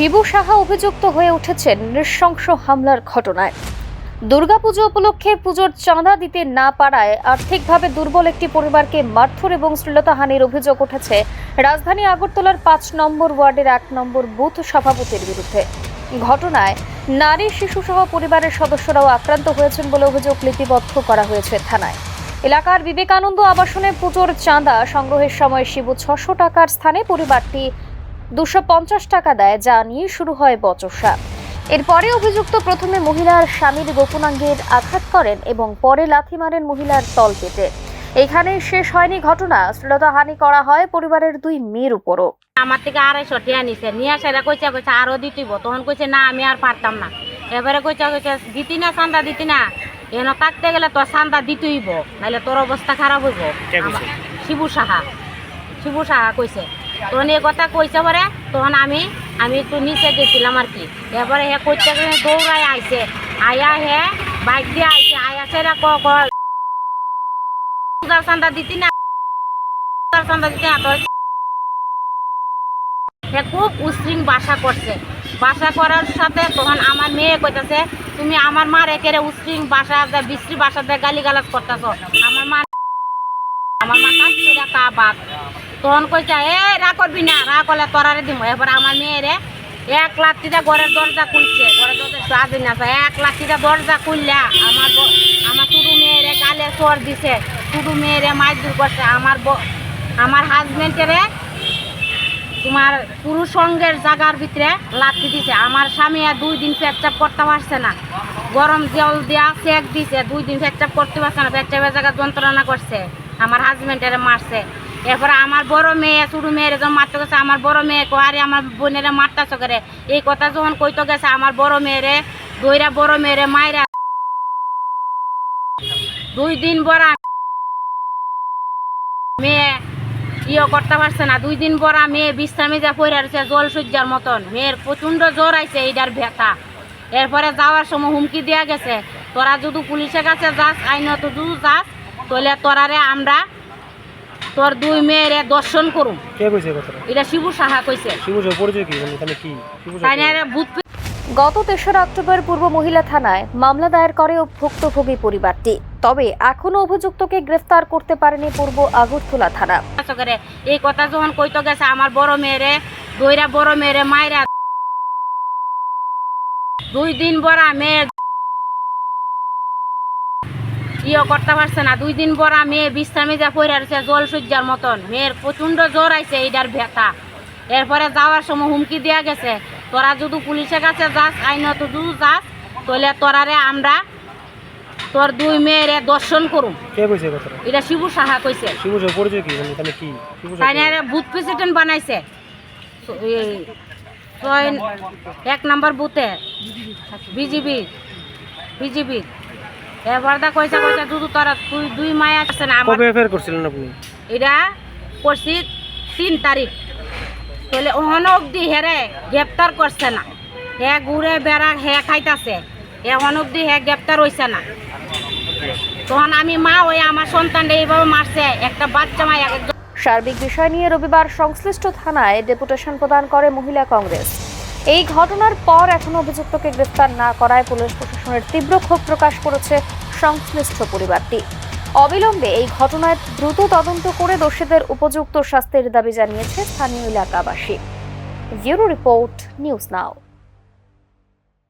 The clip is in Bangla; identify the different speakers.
Speaker 1: শিবু সাহা অভিযুক্ত হয়ে উঠেছেন নৃশংস হামলার ঘটনায়। দুর্গাপুজো উপলক্ষে পুজোর চাঁদা দিতে না পারায় আর্থিকভাবে দুর্বল একটি পরিবারকে মারধর এবং শ্লীলতাহানির অভিযোগ উঠেছে রাজধানী আগরতলার পাঁচ নম্বর ওয়ার্ডের এক নম্বর বুথ সভাপতির বিরুদ্ধে। ঘটনায় নারী, শিশুসহ পরিবারের সদস্যরাও আক্রান্ত হয়েছেন বলে অভিযোগ লিপিবদ্ধ করা হয়েছে থানায়। এলাকার বিবেকানন্দ আবাসনে পুজোর চাঁদা সংগ্রহের সময় শিবু ছশো টাকার স্থানে পরিবারটি দুশো পঞ্চাশ টাকা দেয় যা নিয়ে শুরু হয় বচসা। এরপরে অভিযুক্ত প্রথমে মহিলার স্বামীর গোপনাঙ্গের আঘাত করেন এবং পরে লাথি মারেন মহিলার তল পেতে এখানে শেষ হয়নি ঘটনা শ্লীলতাহানি করা হয় পরিবারের দুই মেয়ের উপরও।
Speaker 2: আমার থেকে আড়াইশো টিয়া নিছে নিয়ে সেটা কইছে কইছে আরও দিতিব। তখন কইছে না আমি আর পারতাম না। এবারে কইছে কইছে দিতি না চান্দা দিতি না। এনে থাকতে গেলে তোর চান্দা দিতেইব নাহলে তোর অবস্থা খারাপ হইব।
Speaker 3: কে কইছে?
Speaker 2: আমার- শিবু সাহা। শিবু সাহা কইছে তখন এই কথা কইছে পরে, তখন আমি আমি একটু নিচে গেছিলাম আর কি। এবারে হে কইতে গেলে দৌড়ায় আইছে। আয়া হে বাইক দিয়ে আইছে। আয়া সেটা ক চান্দা দিতি না। সে খুব উশৃং বাসা করছে। বাসা করার সাথে তখন আমার মেয়ে কইতাছে, তুমি আমার মার একেরে উশৃং বাসা বিশ্রী বাসা দিয়ে গালি গালাজ করতেছ। আমার মা আমার মা কাজ করে কা বাপ তখন কইছে এ রা করবি না রা করলে তরারে দিব এবার আমার মেয়েরে এক লাঠিটা ঘরের দরজা খুলছে। ঘরের দরজা আদিন আছে এক লাঠিটা দরজা খুললা। আমার আমার শুধু মেয়েরে গালে চর দিছে। শুধু মেয়েরে মাইদুর করছে আমার আমার হাজবেন্ডেরে তোমার পুরুষ সঙ্গের জায়গার ভিতরে লাঠি দিছে। আমার স্বামী আর দুই দিন পেচ্চাপ করতে পারছে না। গরম জল দিয়া সেক দিছে। দুই দিন পেচ্চাপ করতে পারছে না। পেচ্চাপের জায়গা যন্ত্রণা করছে। আমার হাজবেন্ডের মারছে। এরপরে আমার বড় মেয়ে, ছোটো মেয়ের যখন মারতে গেছে, আমার বড় মেয়ে কোয়ারে আমার বোনেরা মারতেছে করে। এই কথা যখন কইতে গেছে, আমার বড় মেয়েরে, দইরা বড় মেয়েরে মাইরা দুই দিন বড়া মেয়ে ইয়ে করতে পারছে না। দুই দিন পর মেয়ে বিশ্রামে যা পড়ে রয়েছে, জল সজ্জার মতন। মেয়ের প্রচণ্ড জ্বর আইছে এইটার ব্যথা। এরপরে যাওয়ার সময় হুমকি দেওয়া গেছে, তোরা যদি পুলিশের কাছে যাস, আইনত যদি যাস, তাহলে তোরারে আমরা তোর দুই মেয়েরে দর্শন করুম
Speaker 3: কে কইছে কথাটা?
Speaker 2: এটা শিবু সাহা কইছে।
Speaker 3: শিবু সাহেব পরিচয় কি? মানে এখানে কি? শিবু
Speaker 2: ভূত
Speaker 1: গত তেসরা অক্টোবর পূর্ব মহিলা থানায় মামলা দায়ের করে ভুক্তভোগী পরিবারটি। তবে এখনও অভিযুক্তকে গ্রেফতার করতে পারেনি পূর্ব আগরতলা থানা।
Speaker 2: এই কথা যখন কইতো গেছে আমার বড় মেয়েরে দইরা বড় মেয়েরে মাইরা দুই দিন বড়া মেয়ে ইয়ে করতে পারছে না। দুই দিন বড়া মেয়ে বিশ্রামে যা পড়ে রয়েছে জল সজ্জার মতন। মেয়ের প্রচণ্ড জ্বর আইছে এইটার ব্যথা। এরপরে যাওয়ার সময় হুমকি দেওয়া গেছে। তোরা যদি পুলিশের কাছে যাস আইনত যদি যাস তাহলে তোরারে আমরা তোর দুই মেয়েরে দর্শন করুম।
Speaker 3: কে কইছে কথাটা?
Speaker 2: এটা শিবু সাহা কইছে।
Speaker 3: শিবু সাহেব পরিচয় কি? মানে কি? শিবু
Speaker 2: বুথ প্রেসিডেন্ট বানাইছে। ছয় এক নম্বর বুথে। বিজিবি। বিজিবি। এবার দা কইছে কইছে দুদু তোরা তুই দুই মায়া আছে না আমার
Speaker 3: কবে এফআইআর করছিলেন আপনি?
Speaker 2: এটা করছি তিন তারিখ। তাহলে ওহন অবধি হেরে গ্রেপ্তার করছে না। হে ঘুরে বেড়া হে খাইতাছে। এখন অবধি হে গ্রেপ্তার হইছে না। তখন আমি মা ওই আমার সন্তানটা এইভাবে মারছে একটা বাচ্চা মায়া।
Speaker 1: সার্বিক বিষয় নিয়ে রবিবার সংশ্লিষ্ট থানায় ডেপুটেশন প্রদান করে মহিলা কংগ্রেস। এই ঘটনার পর এখনও অভিযুক্তকে গ্রেফতার না করায় পুলিশ প্রশাসনের তীব্র ক্ষোভ প্রকাশ করেছে সংশ্লিষ্ট পরিবারটি। অবিলম্বে এই ঘটনায় দ্রুত তদন্ত করে দোষীদের উপযুক্ত শাস্তির দাবি জানিয়েছে স্থানীয় এলাকাবাসী। Bureau report, news now.